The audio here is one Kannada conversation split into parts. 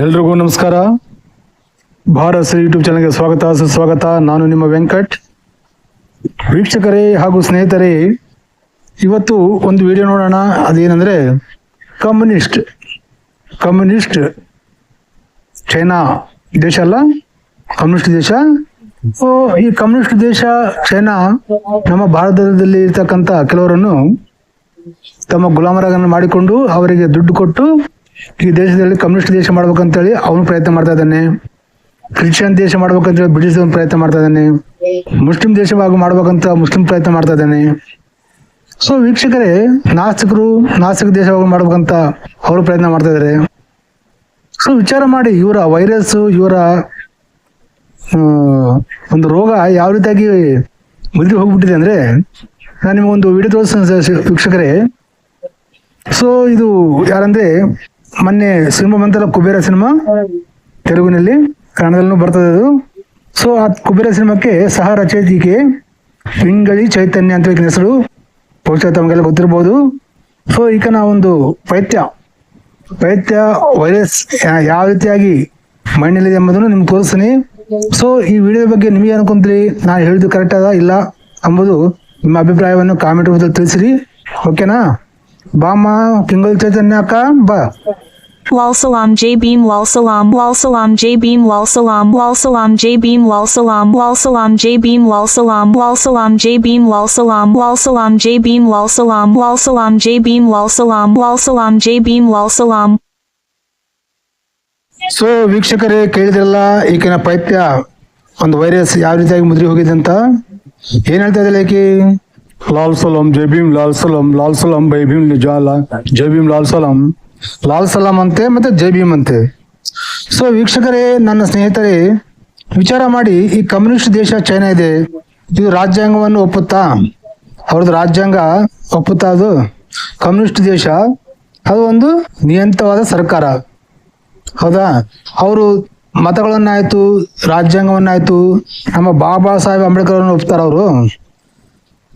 ಎಲ್ರಿಗೂ ನಮಸ್ಕಾರ. ಭಾರತ್ ಶ್ರೀ ಯೂಟ್ಯೂಬ್ ಚಾನಲ್ಗೆ ಸ್ವಾಗತ, ಸುಸ್ವಾಗತ. ನಾನು ನಿಮ್ಮ ವೆಂಕಟ್. ವೀಕ್ಷಕರೇ ಹಾಗೂ ಸ್ನೇಹಿತರೇ, ಇವತ್ತು ಒಂದು ವಿಡಿಯೋ ನೋಡೋಣ. ಅದೇನೆಂದರೆ, ಕಮ್ಯುನಿಸ್ಟ್ ಕಮ್ಯುನಿಸ್ಟ್ ಚೈನಾ ದೇಶ ಅಲ್ಲ? ಕಮ್ಯುನಿಸ್ಟ್ ದೇಶ? ಈ ಕಮ್ಯುನಿಸ್ಟ್ ದೇಶ, ಚೈನಾ ನಮ್ಮ ಭಾರತದಲ್ಲಿ ಇರ್ತಕ್ಕಂಥ ಕೆಲವರನ್ನು ತಮ್ಮ ಗುಲಾಮರಾಗನ್ನು ಮಾಡಿಕೊಂಡು ಅವರಿಗೆ ದುಡ್ಡು ಕೊಟ್ಟು ಈ ದೇಶದಲ್ಲಿ ಕಮ್ಯುನಿಸ್ಟ್ ದೇಶ ಮಾಡ್ಬೇಕಂತೇಳಿ ಅವನು ಪ್ರಯತ್ನ ಮಾಡ್ತಾ ಇದ್ದಾನೆ. ಕ್ರಿಶ್ಚಿಯನ್ ದೇಶ ಮಾಡ್ಬೇಕಂತೇಳಿ ಬ್ರಿಟಿಷ್ ಪ್ರಯತ್ನ ಮಾಡ್ತಾ ಇದ್ದಾನೆ. ಮುಸ್ಲಿಂ ದೇಶವಾಗಿ ಮಾಡ್ಬೇಕಂತ ಮುಸ್ಲಿಂ ಪ್ರಯತ್ನ ಮಾಡ್ತಾ ಇದ್ದಾನೆ. ಸೊ ವೀಕ್ಷಕರೇ, ನಾಸ್ತಿಕರು ನಾಸ್ತಿಕ ದೇಶವಾಗಿ ಮಾಡ್ಬೇಕಂತ ಅವರು ಪ್ರಯತ್ನ ಮಾಡ್ತಾ ಇದ್ದಾರೆ. ಸೊ ವಿಚಾರ ಮಾಡಿ, ಇವರ ವೈರಸ್ ಇವರ ಒಂದು ರೋಗ ಯಾವ ರೀತಿಯಾಗಿ ಮುದ್ರಿ ಹೋಗ್ಬಿಟ್ಟಿದೆ ಅಂದ್ರೆ, ನಾನು ನಿಮಗೊಂದು ವಿಡಿಯೋ ತೋರಿಸ್ತೇನೆ ವೀಕ್ಷಕರೇ. ಸೊ ಇದು ಯಾರಂದ್ರೆ ಮೊನ್ನೆ ಸಿನಿಮಾ ಬಂತಲ್ಲ ಕುಬೇರ ಸಿನಿಮಾ? ತೆಲುಗಿನಲ್ಲಿ, ಕನ್ನಡದಲ್ಲೂ ಬರ್ತದೆ ಅದು. ಸೊ ಆ ಕುಬೇರ ಸಿನಿಮಾಕ್ಕೆ ಸಹ ರಚಯಿತಿಗೆ ಪಿಂಗಳಿ ಚೈತನ್ಯ ಅಂತ ಹೆಸರು. ಬಹುಶಃ ತಮಗೆಲ್ಲ ಗೊತ್ತಿರ್ಬೋದು. ಸೊ ಈಗ ಒಂದು ಪೈತ್ಯ. ಪೈತ್ಯ, ವೈರಸ್ ಯಾವ ರೀತಿಯಾಗಿ ಮಣ್ಣಲ್ಲಿದೆ ಎಂಬುದನ್ನು ನಿಮ್ಗೆ ತೋರಿಸ್ತೀನಿ. ಸೊ ಈ ವಿಡಿಯೋ ಬಗ್ಗೆ ನಿಮಗೆ ಅನ್ಕೊಂತೀರಿ ನಾನು ಹೇಳಿದ್ದು ಕರೆಕ್ಟ್ ಅದ ಇಲ್ಲ ಎಂಬುದು ನಿಮ್ಮ ಅಭಿಪ್ರಾಯವನ್ನು ಕಾಮೆಂಟ್ ರೂಪದಲ್ಲಿ ತಿಳಿಸಿರಿ. ಓಕೆನಾ ಬಾಮ್ಮ ಕಿಂಗಲ್ ಚೈತನ್ಯ ಅಕ್ಕ, ಬಾ. Wal salam J beam wal salam wal salam J beam wal salam wal salam J beam wal salam wal salam J beam wal salam wal salam J beam wal salam wal salam J beam wal salam wal salam J beam wal salam wal salam J beam wal salam so ವೀಕ್ಷಕರೇ ಕೇಳಿದ್ರಲ್ಲ ಈಗಿನ ಪೈತ್ಯ ಒಂದು ವೈರಸ್ ಯಾವ ರೀತಿಯಾಗಿ ಮುದ್ರಿ ಹೋಗಿದೆ ಅಂತ ಏನ್ ಹೇಳ್ತಾ ಇದ್ದಿಲ್ಲ ಈಕಿ ಲಾಲ್ ಸಲಾಂ ಜೈ ಭೀಮ್ ಲಾಲ್ ಸಲಾಂ ಲಾಲ್ ಸಲಾಂ ಬೈ ಭೀಮ್ ಜಾಲ ಜೈ ಭೀಮ್ ಲಾಲ್ ಸಲಾಂ ಲಾಲ್ ಸಲಾಂ ಅಂತೆ ಮತ್ತೆ ಜೈ ಭೀಮ್ ಅಂತೆ. ಸೊ ವೀಕ್ಷಕರೇ, ನನ್ನ ಸ್ನೇಹಿತರೇ, ವಿಚಾರ ಮಾಡಿ, ಈ ಕಮ್ಯುನಿಸ್ಟ್ ದೇಶ ಚೈನಾ ಇದೆ. ಇದು ರಾಜ್ಯಾಂಗವನ್ನು ಒಪ್ಪುತ್ತಾ? ಅವ್ರದ್ದು ರಾಜ್ಯಾಂಗ ಒಪ್ಪುತ್ತಾ ಅದು? ಕಮ್ಯುನಿಸ್ಟ್ ದೇಶ, ಅದು ಒಂದು ನಿಯಂತ್ರವಾದ ಸರ್ಕಾರ. ಹೌದಾ? ಅವರು ಮತಗಳನ್ನಾಯ್ತು, ರಾಜ್ಯಾಂಗವನ್ನಾಯ್ತು, ನಮ್ಮ ಬಾಬಾ ಸಾಹೇಬ್ ಅಂಬೇಡ್ಕರ್ ಅವರು?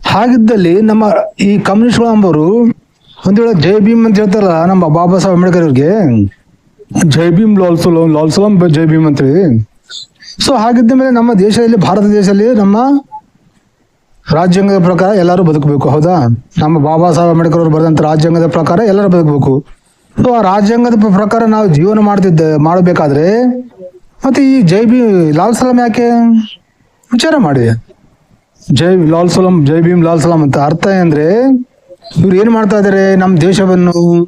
ಹಾಗಿದ್ದಲ್ಲಿ ನಮ್ಮ ಈ ಕಮ್ಯುನಿಸ್ಟ್ಗಳು ಅಂಬೋರು ಒಂದ್ ವೇಳೆ ಜೈ ಭೀಮ್ ಅಂತ ಹೇಳ್ತಾರಲ್ಲ ನಮ್ಮ ಬಾಬಾ ಸಾಹೇಬ್ ಅಂಬೇಡ್ಕರ್ ಅವ್ರಿಗೆ? ಜೈ ಭೀಮ್ ಲಾಲ್ ಸಲಾಂ ಲಾಲ್ ಸಲಾಂ ಜೈ ಭೀಮ್ ಅಂತೇಳಿ ಸೊ ಹಾಗಿದ್ದ ಮೇಲೆ ನಮ್ಮ ದೇಶದಲ್ಲಿ ಭಾರತ ದೇಶದಲ್ಲಿ ನಮ್ಮ ರಾಜ್ಯಾಂಗದ ಪ್ರಕಾರ ಎಲ್ಲರೂ ಬದುಕಬೇಕು ಹೌದಾ? ನಮ್ಮ ಬಾಬಾ ಸಾಹೇಬ್ ಅಂಬೇಡ್ಕರ್ ಅವರು ಬರೆದಂತ ರಾಜ್ಯಾಂಗದ ಪ್ರಕಾರ ಎಲ್ಲರೂ ಬದುಕಬೇಕು. ಸೊ ಆ ರಾಜ್ಯಾಂಗದ ಪ್ರಕಾರ ನಾವು ಜೀವನ ಮಾಡ್ತಿದ್ದ ಮಾಡಬೇಕಾದ್ರೆ ಮತ್ತೆ ಈ ಜೈ ಭೀಮ್ ಲಾಲ್ ಸಲಾಂ ಯಾಕೆ? ವಿಚಾರ ಮಾಡಿ. ಜೈ ಲಾಲ್ ಸಲಾಂ ಜೈ ಭೀಮ್ ಲಾಲ್ ಸಲಾಂ ಅಂತ ಅರ್ಥ ಅಂದ್ರೆ ಇವ್ರು ಏನ್ ಮಾಡ್ತಾ ಇದಾರೆ? ನಮ್ಮ ದೇಶವನ್ನು,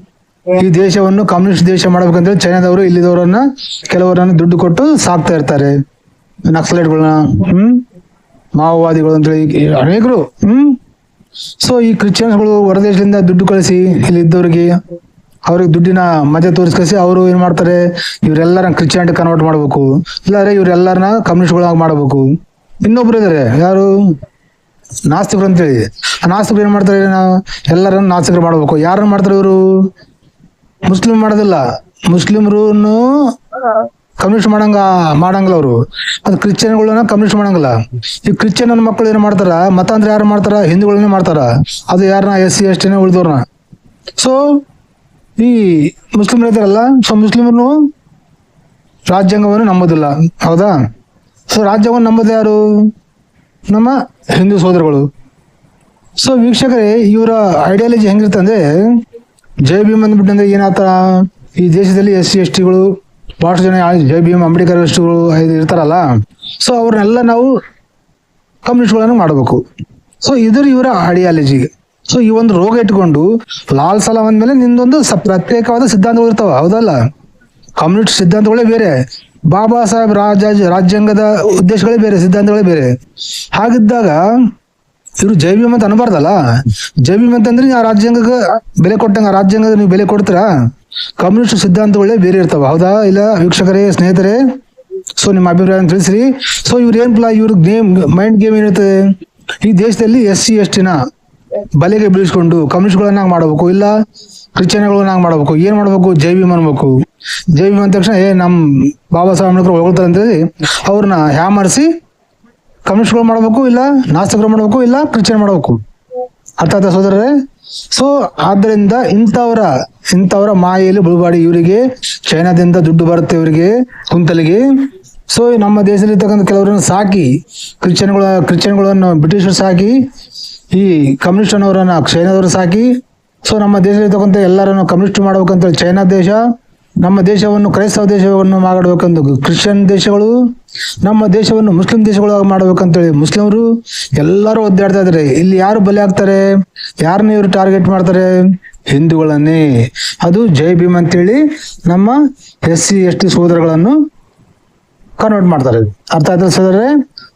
ಈ ದೇಶವನ್ನು ಕಮ್ಯುನಿಸ್ಟ್ ದೇಶ ಮಾಡ್ಬೇಕಂದ್ರೆ ಚೈನಾದವರು, ಇಲ್ಲಿದವರನ್ನ ಕೆಲವರನ್ನ ದುಡ್ಡು ಕೊಟ್ಟು ಸಾಕ್ತಾ ಇರ್ತಾರೆ. ನಕ್ಸಲೈಟ್ಗಳನ್ನ, ಹ್ಮ್? ಮಾವೋವಾದಿಗಳು ಅಂತೇಳಿ ಅನೇಕರು, ಹ್ಮ್? ಸೊ ಈ ಕ್ರಿಶ್ಚಿಯನ್ಸ್ಗಳು ಹೊರದೇಶದಿಂದ ದುಡ್ಡು ಕಳಿಸಿ ಇಲ್ಲಿ ಇದ್ದವ್ರಿಗೆ ಅವ್ರಿಗೆ ದುಡ್ಡಿನ ಮಜಾ ತೋರಿಸ್ಕಿ ಅವರು ಏನ್ ಮಾಡ್ತಾರೆ? ಇವರೆಲ್ಲರನ್ನ ಕ್ರಿಶ್ಚಿಯಾನಿಟಿ ಕನ್ವರ್ಟ್ ಮಾಡ್ಬೇಕು. ಇಲ್ಲಾಂದ್ರೆ ಇವರೆಲ್ಲರನ್ನ ಕಮ್ಯುನಿಸ್ಟ್ಗಳಾಗಿ ಮಾಡ್ಬೇಕು. ಇನ್ನೊಬ್ರು ಇದಾರೆ, ಯಾರು? ನಾಸ್ತಿಕರು ಅಂತೇಳಿ. ಆ ನಾಸ್ತಿಕರು ಏನ್ ಮಾಡ್ತಾರೆ ನಾವು? ಎಲ್ಲರನ್ನು ನಾಸ್ತಿಕರು ಮಾಡ್ಬೇಕು. ಯಾರನ್ನ ಮಾಡ್ತಾರೆ ಇವರು? ಮುಸ್ಲಿಂ ಮಾಡೋದಿಲ್ಲ. ಮುಸ್ಲಿಮ್ರು ಕಮ್ಯುನಿಸ್ಟ್ ಮಾಡಂಗ, ಮಾಡಂಗಿಲ್ಲ ಅವರು. ಅದು ಕ್ರಿಶ್ಚಿಯನ್ಗಳನ್ನ ಕಮ್ಯುನಿಸ್ಟ್ ಮಾಡಂಗಿಲ್ಲ. ಈ ಕ್ರಿಶ್ಚಿಯನ್ ಮಕ್ಕಳು ಏನ್ ಮಾಡ್ತಾರ? ಮತ ಅಂದ್ರೆ ಯಾರು ಮಾಡ್ತಾರ? ಹಿಂದೂಗಳನ್ನೇ ಮಾಡ್ತಾರ. ಅದು ಯಾರನ್ನ ಎಸ್ ಸಿ ಎಸ್ ಟಿನೇ ಉಳಿದವ್ರನ್ನ. ಸೊ ಈ ಮುಸ್ಲಿಂ ಇದಾರಲ್ಲ ಸೊ ಮುಸ್ಲಿಮ್ರು ರಾಜ್ಯಾಂಗವನ್ನು ನಂಬೋದಿಲ್ಲ. ಹೌದಾ? ಸೊ ರಾಜ್ಯವನ್ನು ನಂಬೋದು ಯಾರು? ನಮ್ಮ ಹಿಂದೂ ಸೋದರಗಳು ಸೊ ವೀಕ್ಷಕರೇ, ಇವರ ಐಡಿಯಾಲಜಿ ಹೆಂಗಿರುತ್ತೆ ಅಂದ್ರೆ, ಜೈ ಭೀಮ್ ಅಂದ್ಬಿಟ್ಟಂದ್ರೆ ಏನಾತ ಈ ದೇಶದಲ್ಲಿ ಎಸ್ ಸಿ, ಎಸ್ ಟಿಗಳು ಬಹಳಷ್ಟು ಜನ ಜೈ ಭೀಮ್, ಅಂಬೇಡ್ಕರ್ ಅಷ್ಟುಗಳು ಇರ್ತಾರಲ್ಲ ಸೊ ಅವ್ರನ್ನೆಲ್ಲ ನಾವು ಕಮ್ಯುನಿಸ್ಟ್ಗಳನ್ನು ಮಾಡಬೇಕು. ಸೊ ಇದ್ರ ಇವರ ಐಡಿಯಾಲಜಿ ಸೊ ಈ ಒಂದು ರೋಗ ಇಟ್ಕೊಂಡು, ಲಾಲ್ ಸಲ ಅಂದ್ಮೇಲೆ ನಿಂದೊಂದು ಪ್ರತ್ಯೇಕವಾದ ಸಿದ್ಧಾಂತಗಳು ಇರ್ತಾವ. ಹೌದಲ್ಲ? ಕಮ್ಯುನಿಸ್ಟ್ ಸಿದ್ಧಾಂತಗಳೇ ಬೇರೆ. ಬಾಬಾ ಸಾಹೇಬ್ ರಾಜ ರಾಜ್ಯಾಂಗದ ಉದ್ದೇಶಗಳೇ ಬೇರೆ, ಸಿದ್ಧಾಂತಗಳೇ ಬೇರೆ. ಹಾಗಿದ್ದಾಗ ಇವರು ಜೈ ಅಂತ ಅನ್ಬಾರ್ದಲ್ಲ ಜೈ ಭೀಮ್ ಅಂತಂದ್ರೆ ಆ ರಾಜ್ಯಾಂಗಕ್ಕೆ ಬೆಲೆ ಕೊಟ್ಟಂಗ ಆ ರಾಜ್ಯಾಂಗದ ನೀವು ಬೆಲೆ ಕೊಡ್ತೀರಾ? ಕಮ್ಯುನಿಸ್ಟ್ ಸಿದ್ಧಾಂತಗಳೇ ಬೇರೆ ಇರ್ತಾವ. ಹೌದಾ? ಇಲ್ಲ? ವೀಕ್ಷಕರೇ, ಸ್ನೇಹಿತರೆ? ಸೊ, ನಿಮ್ಮ ಅಭಿಪ್ರಾಯ ತಿಳಿಸ್ರಿ. ಸೊ, ಇವ್ರು ಏನ್ ಪ್ಲಾ ಇವ್ರ ಗೇಮ್ ಮೈಂಡ್ ಗೇಮ್ ಏನಿರುತ್ತೆ? ಈ ದೇಶದಲ್ಲಿ ಎಸ್ ಸಿ ಎಸ್ ಟಿನ ಬಲೆಗೆ ಬೀಳಿಸ್ಕೊಂಡು ಕಮ್ಯುನಿಸ್ಟ್ಗಳನ್ನ ಮಾಡಬೇಕು, ಇಲ್ಲ ಕ್ರಿಶ್ಚಿಯನ್ಗಳನ್ನ ಮಾಡಬೇಕು, ಏನ್ ಮಾಡ್ಬೇಕು? ಜೈ ಭೀಮ್ ಅನ್ಬೇಕು. ಜೈ ಭೀಮ್ ಅಂದ ತಕ್ಷಣ, ಏ ನಮ್ಮ ಬಾಬಾ ಸಾಹೇಬ್ ಅಂಬೇಡ್ಕರ್ ಹೊಗಳ್ತಾರೆ ಅಂತೇಳಿ ಅವ್ರನ್ನ ಹ್ಯಾಮರಿಸಿ ಕಮ್ಯುನಿಸ್ಟ್ಗಳು ಮಾಡಬೇಕು ಇಲ್ಲ, ನಾಸ್ತಿಕರು ಮಾಡಬೇಕು ಇಲ್ಲ, ಕ್ರಿಶ್ಚಿಯನ್ ಮಾಡಬೇಕು. ಅರ್ಥ ಆಯ್ತಾ ಸೋದರರೇ? ಸೊ ಆದ್ದರಿಂದ ಇಂಥವರ ಇಂಥವರ ಮಾಯೆಯಲ್ಲಿ ಬುಳುಬಾಡಿ ಇವರಿಗೆ, ಚೈನಾದಿಂದ ದುಡ್ಡು ಬರುತ್ತೆ ಇವರಿಗೆ ಕುಂತಲಿಗೆ ಸೊ ನಮ್ಮ ದೇಶದಲ್ಲಿ ಇರ್ತಕ್ಕಂಥ ಕೆಲವರನ್ನು ಸಾಕಿ, ಕ್ರಿಶ್ಚಿಯನ್ಗಳ, ಕ್ರಿಶ್ಚಿಯನ್ಗಳನ್ನು, ಬ್ರಿಟಿಷರು ಸಾಕಿ, ಈ ಕಮ್ಯುನಿಸ್ಟ್ ಅನ್ನೋರನ್ನ, ಚೈನಾದವರು ಸಾಕಿ. ಸೊ ನಮ್ಮ ದೇಶದಲ್ಲಿ ಇರ್ತಕ್ಕಂಥ ಎಲ್ಲರನ್ನು ಕಮ್ಯುನಿಸ್ಟ್ ಮಾಡ್ಬೇಕಂತ ಚೈನಾ ದೇಶ ನಮ್ಮ ದೇಶವನ್ನು ಕ್ರೈಸ್ತವ ದೇಶವನ್ನು ಮಾಡಬೇಕೆಂದು ಕ್ರಿಶ್ಚಿಯನ್ ದೇಶಗಳು, ನಮ್ಮ ದೇಶವನ್ನು ಮುಸ್ಲಿಂ ದೇಶಗಳು ಮಾಡ್ಬೇಕಂತೇಳಿ ಮುಸ್ಲಿಮರು ಎಲ್ಲರೂ ಒದ್ದಾಡ್ತಾ ಇದ್ದಾರೆ. ಇಲ್ಲಿ ಯಾರು ಬಲಿ ಆಗ್ತಾರೆ ಯಾರನ್ನ ಇವರು ಟಾರ್ಗೆಟ್ ಮಾಡ್ತಾರೆ? ಹಿಂದೂಗಳನ್ನೇ. ಅದು ಜೈ ಭೀಮ್ ಅಂತೇಳಿ ನಮ್ಮ ಎಸ್ ಸಿ ಎಸ್ ಟಿ ಸೋದರಗಳನ್ನು ಕನ್ವರ್ಟ್ ಮಾಡ್ತಾರೆ. ಅರ್ಥ ಆಯ್ತಾ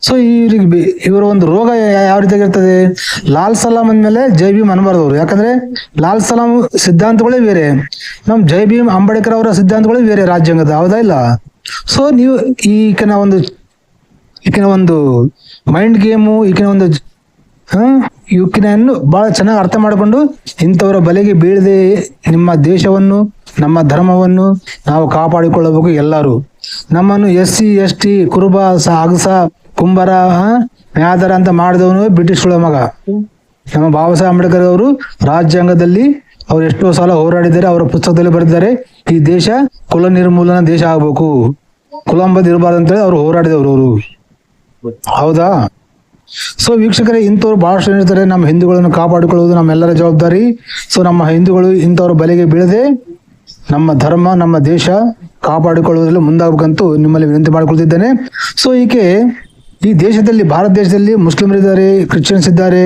ಸೊ ಇವ್ರಿಗೆ ಇವರ ಒಂದು ರೋಗ ಯಾವ ರೀತಿಯಾಗಿ ಇರ್ತದೆ? ಲಾಲ್ ಸಲಾಂ ಅಂದ್ಮೇಲೆ ಜೈ ಭೀಮ್ ಅನ್ಬಾರ್ದು ಅವರು ಯಾಕಂದ್ರೆ ಲಾಲ್ ಸಲಾಂ ಸಿದ್ಧಾಂತಗಳೇ ಬೇರೆ. ನಮ್ ಜೈ ಭೀಮ್ ಅಂಬೇಡ್ಕರ್ ಅವರ ಸಿದ್ಧಾಂತಗಳೇ ಬೇರೆ ರಾಜ್ಯಾಂಗದ, ಹೌದಾ ಇಲ್ಲ? ಸೊ ನೀವು ಈಕಿನ ಒಂದು ಈಕಿನ ಒಂದು ಮೈಂಡ್ ಗೇಮು ಈಕಿನ ಒಂದು ಇವಕ್ಕಿನನ್ನು ಬಹಳ ಚೆನ್ನಾಗಿ ಅರ್ಥ ಮಾಡಿಕೊಂಡು ಇಂಥವರ ಬಲೆಗೆ ಬೀಳದೆ ನಿಮ್ಮ ದೇಶವನ್ನು, ನಮ್ಮ ಧರ್ಮವನ್ನು ನಾವು ಕಾಪಾಡಿಕೊಳ್ಳಬೇಕು ಎಲ್ಲರೂ. ನಮ್ಮನ್ನು ಎಸ್ ಸಿ ಎಸ್ ಟಿ ಕುರುಬ, ಸ ಅಗಸ ಕುಂಬರ ಮ್ಯಾದರ ಅಂತ ಮಾಡಿದವನು ಬ್ರಿಟಿಷ್ಗಳ ಮಗ. ನಮ್ಮ ಬಾಬಾ ಸಾಹೇಬ್ ಅಂಬೇಡ್ಕರ್ ಅವರು ರಾಜ್ಯಾಂಗದಲ್ಲಿ ಅವ್ರು ಎಷ್ಟೋ ಸಲ ಹೋರಾಡಿದ್ದಾರೆ, ಅವರ ಪುಸ್ತಕದಲ್ಲಿ ಬರೆದಿದ್ದಾರೆ, ಈ ದೇಶ ಕುಲ ನಿರ್ಮೂಲನ ದೇಶ ಆಗಬೇಕು. ಕುಲಂಬದ ಇರಬಾರ್ದು ಅಂತೇಳಿ ಅವ್ರು ಹೋರಾಡಿದವರು ಅವರು. ಹೌದಾ? ಸೊ ವೀಕ್ಷಕರೇ, ಇಂಥವ್ರು ಬಹಳಷ್ಟು ಏನಿರ್ತಾರೆ ನಮ್ಮ ಹಿಂದೂಗಳನ್ನು ಕಾಪಾಡಿಕೊಳ್ಳುವುದು ನಮ್ಮೆಲ್ಲರ ಜವಾಬ್ದಾರಿ. ಸೊ ನಮ್ಮ ಹಿಂದೂಗಳು ಇಂಥವ್ರ ಬಲೆಗೆ ಬೀಳದೆ ನಮ್ಮ ಧರ್ಮ, ನಮ್ಮ ದೇಶ ಕಾಪಾಡಿಕೊಳ್ಳುವುದರಲ್ಲಿ ಮುಂದಾಗಬೇಕಂತೂ ನಿಮ್ಮಲ್ಲಿ ವಿನಂತಿ ಮಾಡಿಕೊಳ್ತಿದ್ದೇನೆ. ಸೊ ಈಕೆ ಈ ದೇಶದಲ್ಲಿ ಭಾರತ ದೇಶದಲ್ಲಿ ಮುಸ್ಲಿಮರಿದ್ದಾರೆ ಕ್ರಿಶ್ಚಿಯನ್ಸ್ ಇದ್ದಾರೆ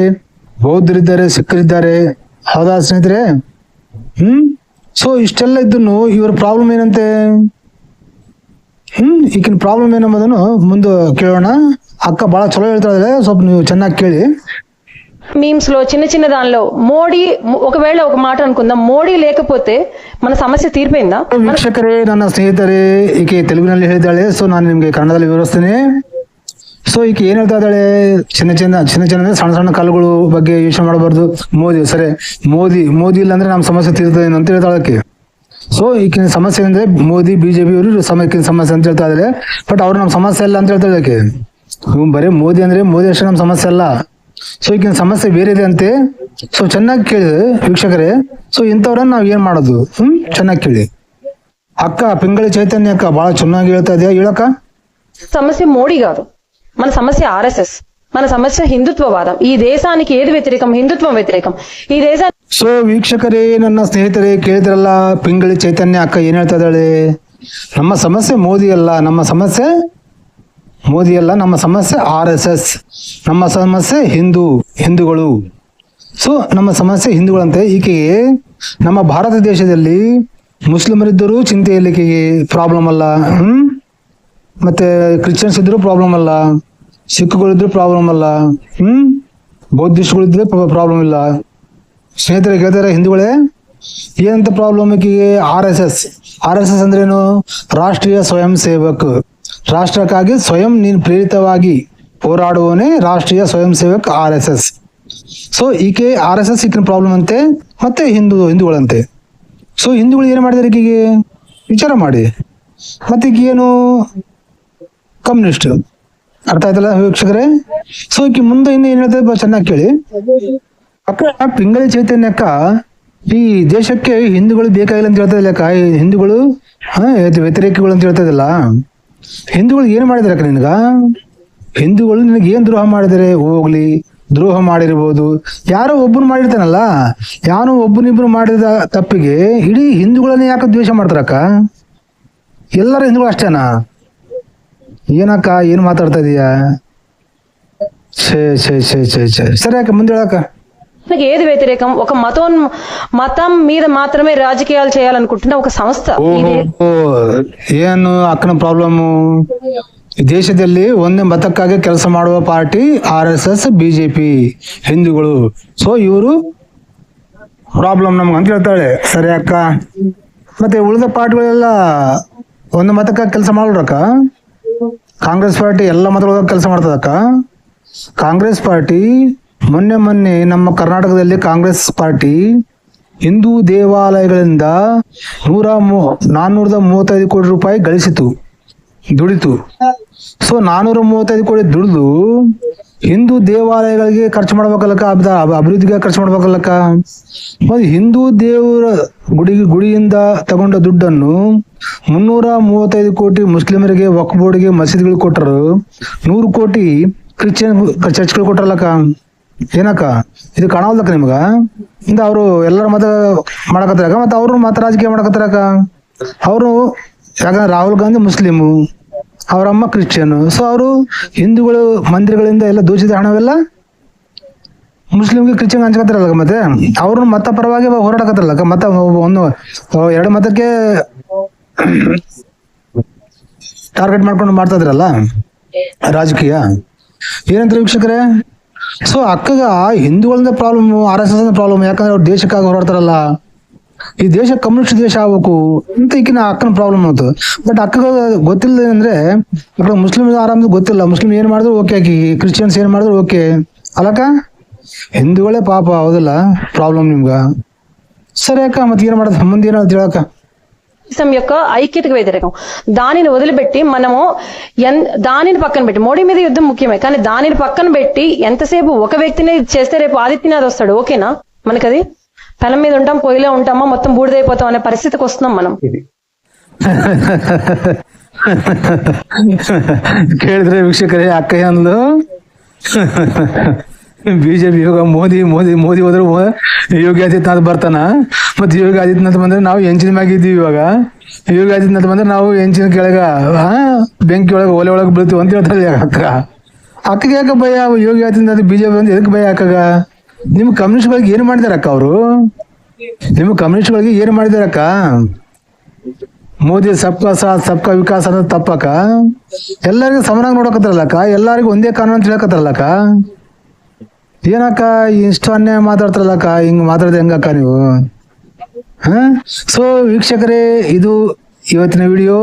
ಬೌದ್ಧರಿದ್ದಾರೆ ಸಿಖ್ಖರಿದ್ದಾರೆ ಹೌದಾ ಸ್ನೇಹಿತರೆ ಹ್ಮ್ ಸೊ ಇಷ್ಟೆಲ್ಲ ಇದ್ದನ್ನು ಇವರ ಪ್ರಾಬ್ಲಮ್ ಏನಂತೆ ಹ್ಮ್ ಈಗಿನ ಪ್ರಾಬ್ಲಮ್ ಏನಂಬುದನ್ನು ಮುಂದೆ ಕೇಳೋಣ ಅಕ್ಕ ಬಹಳ ಚಲೋ ಹೇಳ್ತಾ ಇದ್ದಾರೆ ಸ್ವಲ್ಪ ನೀವು ಚೆನ್ನಾಗಿ ಕೇಳಿ మీమ్స్ లో చిన్న చిన్న దానిలో మోడీ ఒకవేళ ఒక మాట అనుకుందాం మోడీ లేకపోతే మన సమస్య తీరిపోయిందా ವೀಕ್ಷಕರೇ ನನ್ನ ಸ್ನೇಹಿತರೇ ಈಕೆ ತೆಲುಗಿನಲ್ಲಿ ಹೇಳಿದ್ದಾಳೆ ಸೊ ನಾನು ನಿಮ್ಗೆ ಕನ್ನಡದಲ್ಲಿ ವಿವರಿಸ್ತೇನೆ ಸೊ ಈಗ ಏನ್ ಹೇಳ್ತಾ ಇದ್ದಾಳೆ? ಚಿನ್ನ ಚಿನ್ನ ಚಿನ್ನ ಚಿನ್ನ ಅಂದ್ರೆ ಸಣ್ಣ ಸಣ್ಣ ಕಾಲುಗಳು ಬಗ್ಗೆ ಯೋಚನೆ ಮಾಡಬಾರ್ದು. ಮೋದಿ, ಸರಿ. ಮೋದಿ ಮೋದಿ ಇಲ್ಲ ಅಂದ್ರೆ ನಮ್ಮ ಸಮಸ್ಯೆ ತೀರ್ತದೆ ಅಂತ ಹೇಳ್ತಾಳೆ ಆಕೆ. ಸೊ ಈಕಿನ ಸಮಸ್ಯೆ ಅಂದ್ರೆ ಮೋದಿ ಬಿಜೆಪಿ ಅವರು ಸಮಯಕ್ಕೆ ಸಮಸ್ಯೆ ಅಂತ ಹೇಳ್ತಾ ಇದಾರೆ. ಬಟ್ ಅವ್ರು ನಮ್ಮ ಸಮಸ್ಯೆ ಇಲ್ಲ ಅಂತ ಹೇಳ್ತಾ ಇದಕ್ಕೆ ಬರೀ ಮೋದಿ ಅಂದ್ರೆ ಮೋದಿ ಅಷ್ಟೇ ನಮ್ಮ ಸಮಸ್ಯೆ ಅಲ್ಲ. ಸೊ ಈಗಿನ ಸಮಸ್ಯೆ ಬೇರೆ ಇದೆ ಅಂತೆ. ಸೊ ಚೆನ್ನಾಗಿ ಕೇಳಿದೆ ವೀಕ್ಷಕರೇ. ಸೊ ಇಂಥವ್ರನ್ನ ನಾವ್ ಏನ್ ಮಾಡೋದು? ಹ್ಮ್? ಚೆನ್ನಾಗಿ ಕೇಳಿ. ಅಕ್ಕ, ಪಿಂಗಳಿ ಚೈತನ್ಯ ಅಕ್ಕ ಬಹಳ ಚೆನ್ನಾಗಿ ಹೇಳ್ತಾ ಇದೆಯಾ? ಹೇಳಕ್ಕ. ಸಮಸ್ಯೆ ಮೋಡಿಗಾದು. మన సమస్య ఆర్ఎస్ఎస్ మన సమస్య హిందుత్వవాదం ఈ దేశానికి ఏది వ్యతిరేకం హిందుత్వం వ్యతిరేకం ఈ దేశానికి ಸೊ ವೀಕ್ಷಕರೇ ನನ್ನ ಸ್ನೇಹಿತರೆ ಕೇಳಿದ್ರಲ್ಲ ಪಿಂಗಳಿ ಚೈತನ್ಯ ಅಕ್ಕ ಏನ್ ಹೇಳ್ತಾ ಇದ್ದಾಳೆ ನಮ್ಮ ಸಮಸ್ಯೆ ಮೋದಿ ಅಲ್ಲ ನಮ್ಮ ಸಮಸ್ಯೆ ಮೋದಿ ಅಲ್ಲ ನಮ್ಮ ಸಮಸ್ಯೆ ಆರ್ ಎಸ್ ಎಸ್ ನಮ್ಮ ಸಮಸ್ಯೆ ಹಿಂದೂ ಹಿಂದೂಗಳು ಸೊ ನಮ್ಮ ಸಮಸ್ಯೆ ಹಿಂದೂಗಳಂತೆ ಈಕೆಗೆ ನಮ್ಮ ಭಾರತ ದೇಶದಲ್ಲಿ ಮುಸ್ಲಿಮರಿದ್ದರೂ ಚಿಂತೆಯಲ್ಲಿ ಈಕೆಗೆ ಪ್ರಾಬ್ಲಮ್ ಅಲ್ಲ ಹ್ಮ್ ಮತ್ತೆ ಕ್ರಿಶ್ಚಿಯನ್ಸ್ ಇದ್ರೂ ಪ್ರಾಬ್ಲಮ್ ಅಲ್ಲ ಸಿಖ್ಗಳಿದ್ರು ಪ್ರಾಬ್ಲಮ್ ಅಲ್ಲ ಹ್ಮ್? ಬೌದ್ಧಿಸ್ಟ್ಗಳಿದ್ರೆ ಪ್ರಾಬ್ಲಮ್ ಇಲ್ಲ. ಸ್ನೇಹಿತರೆ ಕೇಳ್ತಾರೆ ಹಿಂದೂಗಳೇ, ಏನಂತ problem R S S R S S ಅಂದ್ರೇನು? ರಾಷ್ಟ್ರೀಯ ಸ್ವಯಂ ಸೇವಕ್. ರಾಷ್ಟ್ರಕ್ಕಾಗಿ ಸ್ವಯಂ ನೀನು ಪ್ರೇರಿತವಾಗಿ ಹೋರಾಡುವವನೇ Rashtriya Swayamsevak R S S so ಈಕೆ ಆರ್ ಎಸ್ ಎಸ್ ಈಕಿನ ಪ್ರಾಬ್ಲಮ್ ಅಂತೆ, ಮತ್ತೆ ಹಿಂದೂ, ಹಿಂದೂಗಳಂತೆ. ಸೊ ಹಿಂದೂಗಳು ಏನು ಮಾಡಿದಾರೆ ಈಕೆಗೆ? ವಿಚಾರ ಮಾಡಿ. ಮತ್ತೆ ಈಕೆ ಏನು? ಕಮ್ಯುನಿಸ್ಟ್. ಅರ್ಥ ಆಯ್ತಲ್ಲ ವೀಕ್ಷಕರೇ? ಸೊ ಈಕೆ ಮುಂದೆ ಇನ್ನು ಏನ್ ಹೇಳ್ತದೆ ಬ- ಚೆನ್ನಾಗಿ ಕೇಳಿ. ಅಕ್ಕ, ಪಿಂಗಳಿ ಚೈತನ್ಯಕ್ಕ ಈ ದೇಶಕ್ಕೆ ಹಿಂದೂಗಳು ಬೇಕಾಗಿಲ್ಲ ಅಂತ ಹೇಳ್ತಾ ಇಲ್ಲಕ್ಕ ಹಿಂದೂಗಳು ವ್ಯತಿರೇಕಿಗಳು ಅಂತ ಹೇಳ್ತಾ ಇದ್ದಲ್ಲ ಹಿಂದೂಗಳು ಏನು ಮಾಡಿದಾರೆ ಅಕ್ಕ ನಿನಗ? ಹಿಂದೂಗಳು ನಿನಗೆ ಏನ್ ದ್ರೋಹ ಮಾಡಿದರೆ? ಹೋಗ್ಲಿ, ದ್ರೋಹ ಮಾಡಿರ್ಬೋದು. ಯಾರೋ ಒಬ್ಬನು ಮಾಡಿರ್ತಾನಲ್ಲ? ಯಾರೋ ಒಬ್ಬನಿಬ್ರು ಮಾಡಿದ ತಪ್ಪಿಗೆ ಇಡೀ ಹಿಂದೂಗಳನ್ನೇ ಯಾಕೆ ದ್ವೇಷ ಮಾಡ್ತಾರಕ್ಕ? ಎಲ್ಲರ ಹಿಂದೂಗಳು ಅಷ್ಟೇನಾ? ಏನಕ್ಕ ಏನ್ ಮಾತಾಡ್ತಾ ಇದೀಯಾ ಛೇ ಛೇ ಛೇ ಛೇ ಛೇ ಸರಿ ಅಕ್ಕ ಮುಂದೆ ಹೇಳಕ್ಕ ఏది వ్యతిరేకం ఒక మతం మతం మీద మాత్రమే రాజకీయాలు చేయాలనుకుంటున్న ఒక సంస్థ ఈ దే- ಓ ಏನು ಅಕ್ಕನ ಪ್ರಾಬ್ಲಮ್ಮು ದೇಶದಲ್ಲಿ ಒಂದೇ ಮತಕ್ಕಾಗಿ ಕೆಲಸ ಮಾಡುವ party R S S BJP ಹಿಂದೂಗಳು ಸೊ ಇವರು ಪ್ರಾಬ್ಲಮ್ ನಮ್ಗೆ ಅಂತ ಹೇಳ್ತಾಳೆ ಸರಿ ಅಕ್ಕ ಮತ್ತೆ ಉಳಿದ ಪಾರ್ಟಿಗಳೆಲ್ಲ ಒಂದು ಮತಕ್ಕಾಗಿ ಕೆಲಸ ಮಾಡೋರಕ್ಕ ಕಾಂಗ್ರೆಸ್ ಪಾರ್ಟಿ ಎಲ್ಲ ಮತಗಳ ಕೆಲಸ ಮಾಡ್ತದಕ್ಕ? ಕಾಂಗ್ರೆಸ್ ಪಾರ್ಟಿ ಮೊನ್ನೆ ಮೊನ್ನೆ ನಮ್ಮ ಕರ್ನಾಟಕದಲ್ಲಿ ಕಾಂಗ್ರೆಸ್ ಪಾರ್ಟಿ ಹಿಂದೂ ದೇವಾಲಯಗಳಿಂದ ನೂರ ಮೂ, ನಾನ್ನೂರದ ಮೂವತ್ತೈದು ಕೋಟಿ ರೂಪಾಯಿ ಗಳಿಸಿತು, ದುಡಿತು. ಸೊ ನಾನ್ನೂರ ಮೂವತ್ತೈದು ಕೋಟಿ ದುಡಿದು ಹಿಂದೂ ದೇವಾಲಯಗಳಿಗೆ ಖರ್ಚು ಮಾಡ್ಬೇಕಲ್ಲಕ್ಕ ಅಭಿವೃದ್ಧಿಗೆ ಖರ್ಚು ಮಾಡ್ಬೇಕಲ್ಲಕ್ಕ ಮತ್ತು ಹಿಂದೂ ದೇವರ ಗುಡಿ ಗುಡಿಯಿಂದ ತಗೊಂಡ ದುಡ್ಡನ್ನು ಮುನ್ನೂರ ಮೂವತ್ತೈದು ಕೋಟಿ ಮುಸ್ಲಿಮರಿಗೆ ವಕ್ಫ್ ಬೋರ್ಡ್ಗೆ ಮಸೀದಿಗಳಿಗೆ ಕೊಟ್ಟರು ನೂರು ಕೋಟಿ ಕ್ರಿಶ್ಚಿಯನ್ ಚರ್ಚ್ಗಳು ಕೊಟ್ರಲ್ಲಕ್ಕ ಏನಕ್ಕ? ಇದು ಕಾಣವಲ್ಲಕ್ಕ ನಿಮ್ಗ? ಇಂದ ಅವರು ಎಲ್ಲರ ಮತ ಮಾಡಕತ್ತಾರಕ್ಕ ಮತ್ತೆ ಅವ್ರು ಮತ ರಾಜಕೀಯ ಮಾಡಕತ್ತಾರಕ್ಕ ಅವರು ಯಾಕಂದ್ರೆ ರಾಹುಲ್ ಗಾಂಧಿ ಮುಸ್ಲಿಮು. ಅವರಮ್ಮ ಕ್ರಿಶ್ಚಿಯನ್. ಸೊ ಅವರು ಹಿಂದೂಗಳು ಮಂದಿರಗಳಿಂದ ಎಲ್ಲ ದೋಚಿದ ಹಣವೆಲ್ಲ ಮುಸ್ಲಿಮ್ಗೆ ಕ್ರಿಶ್ಚಿಯನ್ ಹಂಚ್ಕತ್ತಾರಲ್ಲ ಮತ್ತೆ? ಅವ್ರನ್ನ ಮತ ಪರವಾಗಿ ಹೋರಾಡಕತ್ತಾರಲ್ಲ ಮತ ಒಂದು ಎರಡು ಮತಕ್ಕೆ ಟಾರ್ಗೆಟ್ ಮಾಡ್ಕೊಂಡು ಮಾಡ್ತಾ ಇದ್ರಲ್ಲ ರಾಜಕೀಯ. ಏನಂತಾರೆ ವೀಕ್ಷಕರೇ? ಸೊ ಅಕ್ಕಗ ಹಿಂದೂಗಳಿಂದ problem R S S problem ಯಾಕಂದ್ರೆ ಅವ್ರು ದೇಶಕ್ಕಾಗಿ ಹೋರಾಡ್ತಾರಲ್ಲ. ಈ ದೇಶ ಕಮ್ಯುನಿಸ್ಟ್ ದೇಶ ಆಗ್ಬೇಕು ಅಂತ ಈಗಿನ ಅಕ್ಕನ ಪ್ರಾಬ್ಲಮ್ ಆಯ್ತು ಬಟ್ ಅಕ್ಕಗ ಗೊತ್ತಿಲ್ಲ ಅಂದ್ರೆ ಅಕ್ಕ ಮುಸ್ಲಿಮ್ ಆರಾಮ ಗೊತ್ತಿಲ್ಲ ಮುಸ್ಲಿಮ್ ಏನ್ ಮಾಡಿದ್ರು ಓಕೆ ಆಕಿ ಕ್ರಿಶ್ಚಿಯನ್ಸ್ ಏನ್ ಮಾಡಿದ್ರು ಓಕೆ ಅಲ್ಲಕ್ಕ ಹಿಂದೂಗಳೇ ಪಾಪ ಹೌದಲ್ಲ ಪ್ರಾಬ್ಲಮ್ ನಿಮ್ಗ ಸರಿ అక్క ಮತ್ತೆ ఏం ಮಾಡೋದು ముందు ఏం ಹೇಳಕ್ಕ దేశం యొక్క ఐక్యతకు వ్యతిరేకం దానిని వదిలిపెట్టి మనము ఎన్ దానిని పక్కన పెట్టి మోడీ మీద యుద్ధం ముఖ్యమే కానీ దానిని పక్కన పెట్టి ఎంతసేపు ఒక వ్యక్తిని చేస్తే రేపు ఆదిత్యనాథ్ వస్తాడు ఓకేనా మనకది తల మీద ఉంటాం పొయ్యిలో ఉంటామా మొత్తం బూడిదైపోతాం అనే పరిస్థితికి వస్తున్నాం మనం ಕೇಳಿದ್ರೆ ವೀಕ್ಷಕರೇ ಅಕ್ಕ ಅಂದ್ಲು ಬಿಜೆಪಿ ಯೋಗ ಮೋದಿ ಮೋದಿ ಮೋದಿ ಹೋದ್ರೆ ಮೋ- ಯೋಗಿ ಆದಿತ್ಯನಾಥ್ ಬರ್ತಾನ ಮತ್ತೆ ಯೋಗಿ ಆದಿತ್ಯನಾಥ್ ಬಂದ್ರೆ ನಾವು ಹೆಂಚಿನ ಮ್ಯಾಗ ಇದ್ದೀವಿ ಇವಾಗ ಯೋಗಿ ಆದಿತ್ಯನಾಥ್ ಬಂದ್ರೆ ನಾವು ಹೆಂಚಿನ ಕೆಳಗ ಆ, ಬೆಂಕಿ ಒಳಗೆ ಒಲೆ ಒಳಗೆ ಬೀಳ್ತೀವಿ ಅಂತ ಹೇಳ್ತಾರೆ ಅಕ್ಕ ಅಕ್ಕಗೆ ಯಾಕೆ ಭಯ ಯೋಗಿ ಆದಿತ್ಯನಾಥ್ ಬಿಜೆಪಿ ಅಂದ್ರೆ ಎದಕ್ಕೆ ಭಯ ಅಕ್ಕಗ ನಿಮ್ ಕಮ್ಯುನಿಸ್ಟ್ಗಳಿಗೆ ಏನು ಮಾಡಿದಾರಕ್ಕ ಅವರು? ನಿಮ್ಮ ಕಮ್ಯುನಿಸ್ಟ್ಗಳಿಗೆ ಏನು ಮಾಡಿದಾರಕ್ಕ ಮೋದಿ ಸಬ್ಕಾ ಸಾಥ್ ಸಬ್ಕಾ ವಿಕಾಸ್ ಅನ್ನೋದು ತಪ್ಪಕ್ಕ ಎಲ್ಲರಿಗೂ ಸಮನಾಗಿ ನೋಡಕತ್ತಾರಲ್ಲಕ್ಕ ಎಲ್ಲರಿಗೂ ಒಂದೇ ಕಾನೂನು ಅಂತ ಹೇಳಕತ್ತಾರಲ್ಲಕ್ಕ ಏನಕ್ಕ ಇಷ್ಟು ಅನ್ಯಾಯ ಮಾತಾಡ್ತಾರಲ್ಲಕ್ಕ ಹಿಂಗ್ ಮಾತಾಡಿದ್ರೆ ಹೆಂಗಕ್ಕ ನೀವು? ಹಾ? ಸೊ ವೀಕ್ಷಕರೇ, ಇದು ಇವತ್ತಿನ ವಿಡಿಯೋ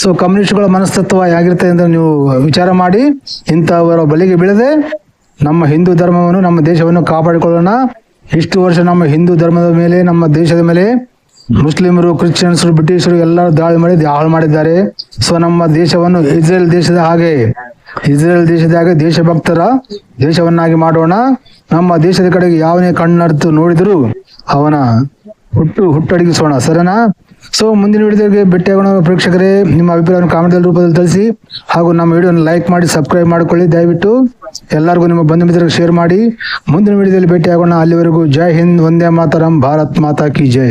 ಸೊ ಕಮ್ಯುನಿಸ್ಟ್ಗಳ ಮನಸ್ತತ್ವ ಹೇಗಿರುತ್ತೆ ಅಂತ ನೀವು ವಿಚಾರ ಮಾಡಿ, ಇಂಥವರ ಬಲಿಗೆ ಬೀಳದೆ ನಮ್ಮ ಹಿಂದೂ ಧರ್ಮವನ್ನು ನಮ್ಮ ದೇಶವನ್ನು ಕಾಪಾಡಿಕೊಳ್ಳೋಣ. ಇಷ್ಟು ವರ್ಷ ನಮ್ಮ ಹಿಂದೂ ಧರ್ಮದ ಮೇಲೆ, ನಮ್ಮ ದೇಶದ ಮೇಲೆ ಮುಸ್ಲಿಮರು, ಕ್ರಿಶ್ಚಿಯನ್ಸರು, ಬ್ರಿಟಿಷರು ಎಲ್ಲರೂ ದಾಳಿ ಮಾಡಿ ಹಾಳು ಮಾಡಿದ್ದಾರೆ. ಸೊ ನಮ್ಮ ದೇಶವನ್ನು ಇಸ್ರೇಲ್ ದೇಶದ ಹಾಗೆ, ಇಸ್ರೇಲ್ ದೇಶದ ಹಾಗೆ ದೇಶಭಕ್ತರ ದೇಶವನ್ನಾಗಿ ಮಾಡೋಣ. ನಮ್ಮ ದೇಶದ ಕಡೆಗೆ ಯಾವನೇ ಕಣ್ಣರ್ತು ನೋಡಿದರೂ ಅವನ ಹುಟ್ಟು ಹುಟ್ಟಡಗಿಸೋಣ ಸರಿನಾ? ಸೊ ಮುಂದಿನ ವಿಡಿಯೋಗೆ ಭೇಟಿಯಾಗೋಣ ಪ್ರೇಕ್ಷಕರೇ. ನಿಮ್ಮ ಅಭಿಪ್ರಾಯವನ್ನು ಕಾಮೆಂಟ್ ರೂಪದಲ್ಲಿ ತಿಳಿಸಿ. ಹಾಗೂ ನಮ್ಮ ವಿಡಿಯೋನ ಲೈಕ್ ಮಾಡಿ ಸಬ್ಸ್ಕ್ರೈಬ್ ಮಾಡಿಕೊಳ್ಳಿ. ದಯವಿಟ್ಟು ಎಲ್ಲರಿಗೂ ನಿಮ್ಮ ಬಂಧು ಮಿತ್ರರಿಗೆ ಶೇರ್ ಮಾಡಿ. ಮುಂದಿನ ವಿಡಿಯೋದಲ್ಲಿ ಭೇಟಿಯಾಗೋಣ ಅಲ್ಲಿವರೆಗೂ ಜೈ ಹಿಂದ್, ವಂದೇ ಮಾತರಂ, ಭಾರತ್ ಮಾತಾ ಕಿ ಜೈ.